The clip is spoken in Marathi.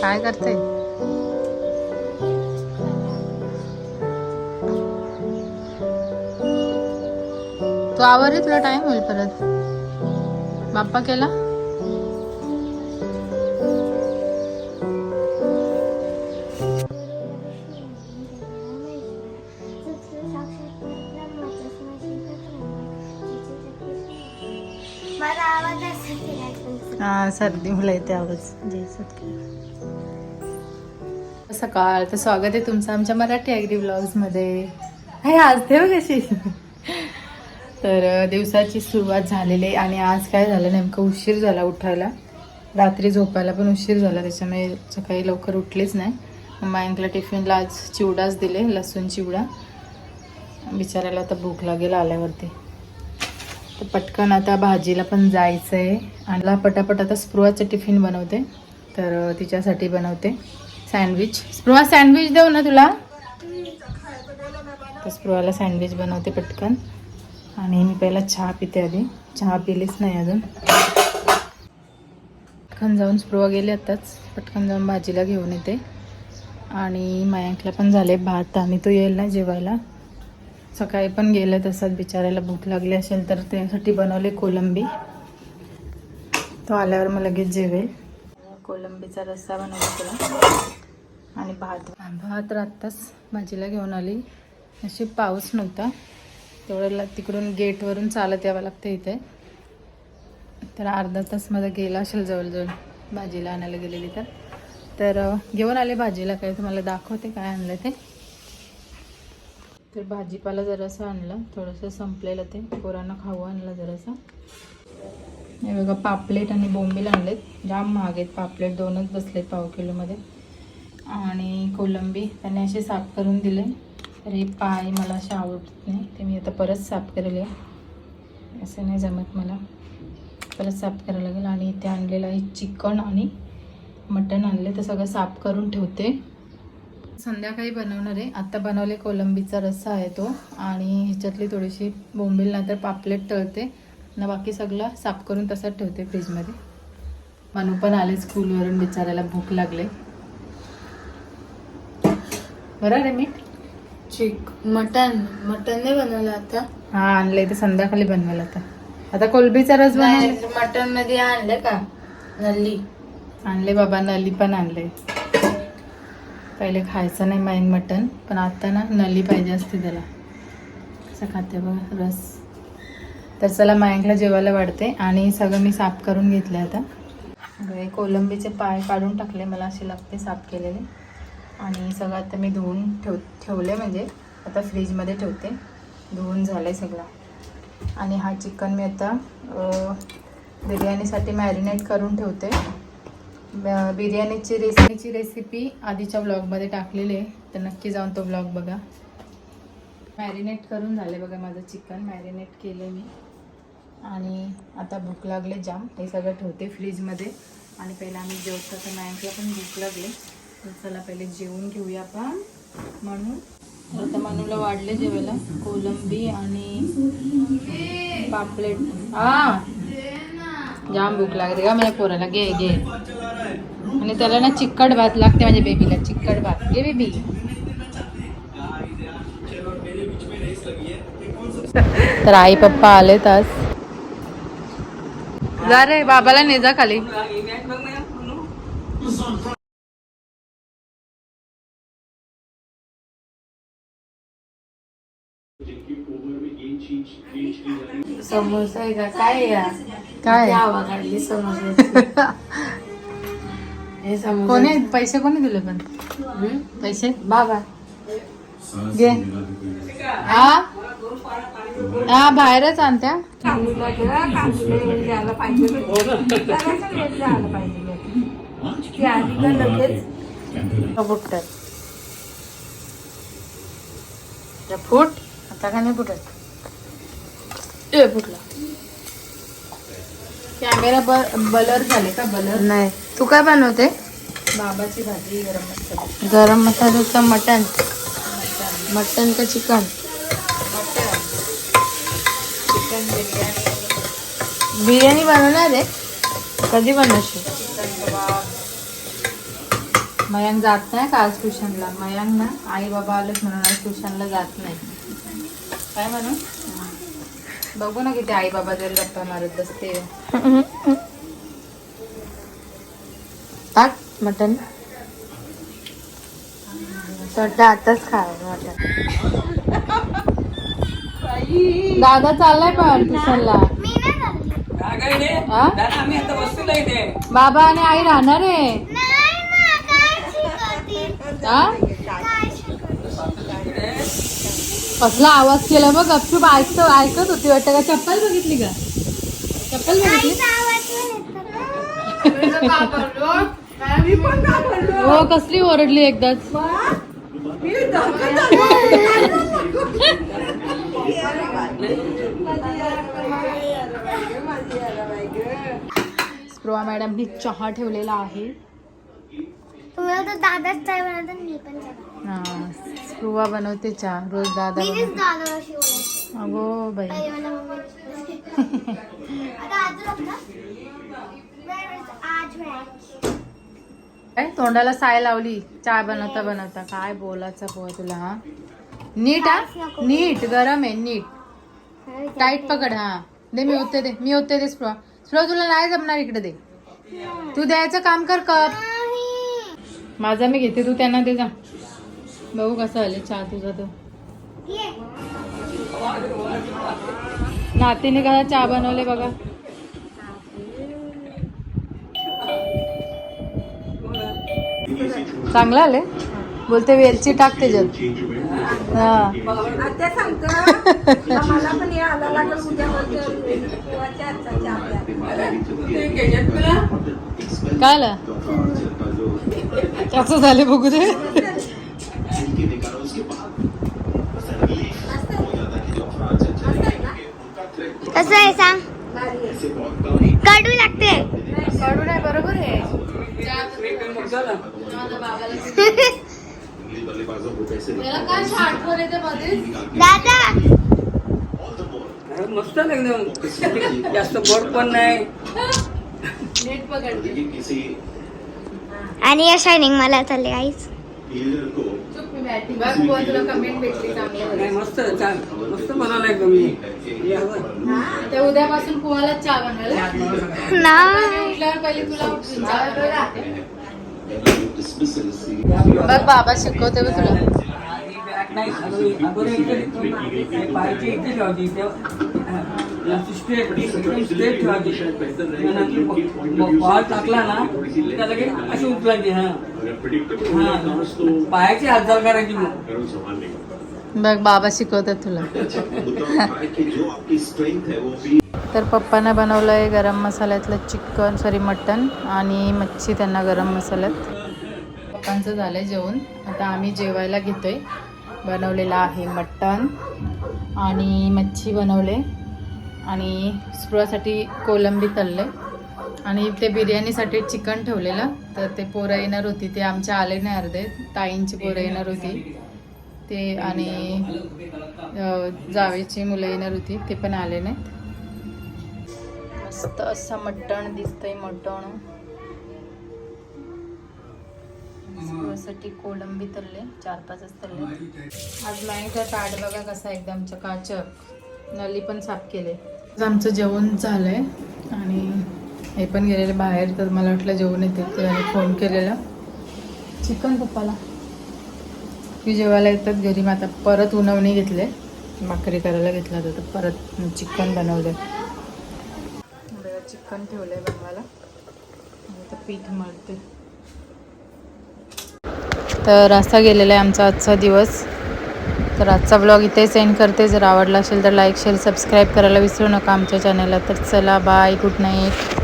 काय करते? तू आवर तुला टाइम होईल परत. बाप्पा केला? मला आवाज हा सर्दी मला येते आवाज. जय सत्कार. सकाळ तर स्वागत आहे तुमचं आमच्या मराठी ॲग्री ब्लॉग्समध्ये आहे आज देव कशी? तर दिवसाची सुरुवात झालेली आहे आणि आज काय झालं नेमकं? उशीर झाला उठायला. रात्री झोपायला पण उशीर झाला त्याच्यामुळे सकाळी लवकर उठलीच नाही. मग मायंकला टिफिनला आज चिवडाच दिले लसूण चिवडा. बिचारायला आता भूक लागेल आल्यावरती. तर पटकन आता भाजीला पण जायचं आहे आणि पटापट आता स्पृहाचं टिफिन बनवते. तर तिच्यासाठी बनवते. सँडविच. स्पृहा सँडविच देऊ ना तुला? तर स्पृहाला सँडविच बनवते पटकन. आणि मी पहिला चहा पिते आधी. चहा पिलीच नाही अजून. पटकन जाऊन स्पृहा गेली आत्ताच पटकन जाऊन भाजीला घेऊन येते. आणि मयांकला पण झाले भात. आणि तो येईल ना जेवायला. सकाळी पण गेलं तसंच बिचारायला भूक लागली असेल तर त्यासाठी बनवले कोलंबी. तो आल्यावर मग लगेच जेवेल. कोलंबीचा रस्सा बनवला तुला. आणि भात. भात आत्ताच भाजीला घेऊन आली. अशी पाऊस नव्हता. तेवढ्याला तिकडून गेटवरून चालत यावं लागतं इथे. तर अर्धा तास माझा गेला असेल जवळजवळ. भाजीला आणायला गेलेली तर. तर घेऊन आले भाजीला काय? तुम्हाला दाखवते काय आणलं ते. तर भाजीपाला जरासं आणलं. थोडंसं संपलेलं ते. पोरांना खाऊ आणलं जरासा. हे बघा पापलेट आणि बोंबील आणलेत. जाम महाग आहेत पापलेट. दोनच बसलेत पाव किलोमध्ये. आणि कोलंबी. त्याने असे साफ करून दिले. तर हे पाय मला असे आवडत नाही. ते मी आता परत साफ करेल. असं नाही जमत मला. परत साफ करायला लागेल. आणि इथे आणलेलं आहे चिकन आणि मटण आणले. तर सगळं साफ करून ठेवते. संध्याकाळी बनवणार आहे. आता बनवले कोलंबीचा रस्सा आहे तो आणि ह्याच्यातली थोडीशी बोंबील नंतर पापलेट तळते. ना बाकी सगळं साफ करून तसंच ठेवते फ्रीजमध्ये. मनू पण आले स्कूलवरून बिचारायला भूक लागले. बरं रे मीठ? चिक मटन मटन नाही बनवलं आता. हा आणलंय ते संध्याकाळी बनवेल आता. आता कोलबीचा रस बनवला मटनमध्ये आणलं का? नल्ली. आणले बाबा नली पण आणले पहिले खायचं नाही माईन मटन पण आता ना नली पाहिजे असते त्याला. असं खाते बघा रस. तर चला मायंकला जेवायला वाढते आणि सगळं मी साफ करून घेतलं आता. हे कोलंबीचे पाय काढून टाकले मला असे लागते साफ केलेले. आणि सगळं आता मी धुवून ठेव ठेवले म्हणजे आता फ्रीजमध्ये ठेवते. धुवून झालं आहे सगळं. आणि हा चिकन मी आता बिर्याणीसाठी मॅरिनेट करून ठेवते. बिर्याणीची रेसिपीची रेसिपी आधीच्या ब्लॉगमध्ये टाकलेली आहे. तर नक्की जाऊन तो ब्लॉग बघा. मॅरिनेट करून झाले बघा माझं चिकन मॅरिनेट केले मी. आणि आता भूक लागले जाम. हे सगळं ठेवते फ्रीजमध्ये आणि पहिला आम्ही जेवतो. तर मॅमला पण भूक लागली. तर चला पहिले जेवून घेऊया आपण. म्हणून आता मनूला वाढले जेवायला. कोलंबी आणि पापलेट. हां जाम भूक लागते. का माझ्या पोराला घे घे. आणि त्याला ना चिकट भात लागते माझ्या बेबीला चिकट भात. घे बेबी तर आई पप्पा आलेत तास जा रे बाबाला ने जा खाली. समोसा आहे का? काय या? काय? हवा काढली समोसा हे समोसा कोणी पैसे कोणी दिले पण? हं? पैसे? बाबा. घे. हा हा बाहेरच आणत्या फुट. आता का नाही फुटत? ए फुटला. कॅमेरा बलर झाले का? बलर नाही. तू काय बनवते? बाबाची भाजी गरम मसाला. गरम मसाल्याचं मटन मटन का चिकन? चिकन बिर्याणी. बिर्याणी बनवणार आहे? कधी बनवशील? मयांक जात नाही का आज ट्युशनला? मयांक ना आई बाबा आलेत म्हणून आज ट्युशनला जात नाही. काय म्हणून बघू ना किती आई बाबा जर गप्पा मारत बसते. टाक मटन आताच खावं मटन दादा चाललाय पण ट्युशनला. हा? बाबा आणि आई राहणार आहे हा? कसला आवाज केला बघ गपचूप ऐकतो ऐकत होती वाटतं का? चप्पल बघितली का? चप्पल बघितली? हो कसली ओरडली एकदाच. स्प्रोवा मॅडमनी चहा ठेवलेला आहे. तुम्हाला तर दादाच चाय बनवतात मी पण चाय बनवते. हा स्प्रुवा बनवते चहा रोज दादा मीच बनवते. दादाला शिकवलं अगो बाई. पहिले मला मम्मी आता आज ना Where is आज match? काय तोंडाला साय लावली. चहा बनवता बनवता. काय बोलायचं पोहा तुला हा? नीट हा? नीट गरम आहे नीट. टाईट पकड हा. दे मी होते दे मी होते दे स्प्रो स्प्रो तुला नाही जमणार इकडे दे. तू द्यायचं काम कर कप. माझा मी घेते तू त्यांना दे जा. बघू कसं आले चहा तुझा तो ये. नातीने कसा चहा बनवले बघा. चांगला आले बोलते वेलची टाक त्याच्यात. हा. आता सांगतो मला पण या आला लागेल उद्या. काय आलं? कसं झाले बघू दे. कसं आहे सांग? कडू लागते. कडू नाही बरोबर आहे. दादा. मस्त एकदम. जास्त गोड पण नाही. नीट पकडते आणि या शायनिंग मला चालले आईच. मस्त मस्त एकदम उद्यापासून पोहाला चहा बनवायला नाही उठल्यावर पहिले तुला चहा बनवायला बघ बाबा शिकवते बघ तुला नाही स्ट्रेट ठेवायची टाकला ना त्याला लगेच अशी उचलायची हा पायाची हालचाल करायची बघ बाबा शिकवतात तुला. तर पप्पांना बनवलं आहे गरम मसाल्यातलं चिकन सॉरी मटन आणि मच्छी त्यांना गरम मसाल्यात. पप्पांचं झालं आहे जेवण. आता आम्ही जेवायला घेतोय. बनवलेलं आहे मटन आणि मच्छी बनवले. आणि स्प्रोसाठी कोलंबी तळले आणि ते बिर्याणीसाठी चिकन ठेवलेलं. तर ते पोरं येणार होती. ते आमच्या आले नाही अर्धे. ताईंची पोरं येणार होती. ते आणि जावेची मुलं येणार होती. ते पण आले नाहीत. मस्त असं मटण दिसतंय मटण. साठी कोलंबी तळले चार पाचच तळले आज माईचा ताट बघा कसा एकदम चकाचक नली पण साफ केले. आमचं जेवण झालंय आणि हे पण गेलेले बाहेर तर मला वाटलं जेवण येते त्याने फोन केलेला. चिकन पप्पाला. की जेवायला येतात घरी मग आता परत उन्हवणी घेतले. भाकरी करायला घेतला होता तर परत चिकन बनवलं चिकन ठेवलंय बनवायला. आणि आता पीठ मळते. तर असा गेलेला आहे आमचा आजचा दिवस. तर आजचा ब्लॉग इथे सेंड करते. जर आवडला असेल तर लाईक शेअर सबस्क्राईब करायला विसरू नका आमच्या चॅनलला तर चला बाय गुड नाईट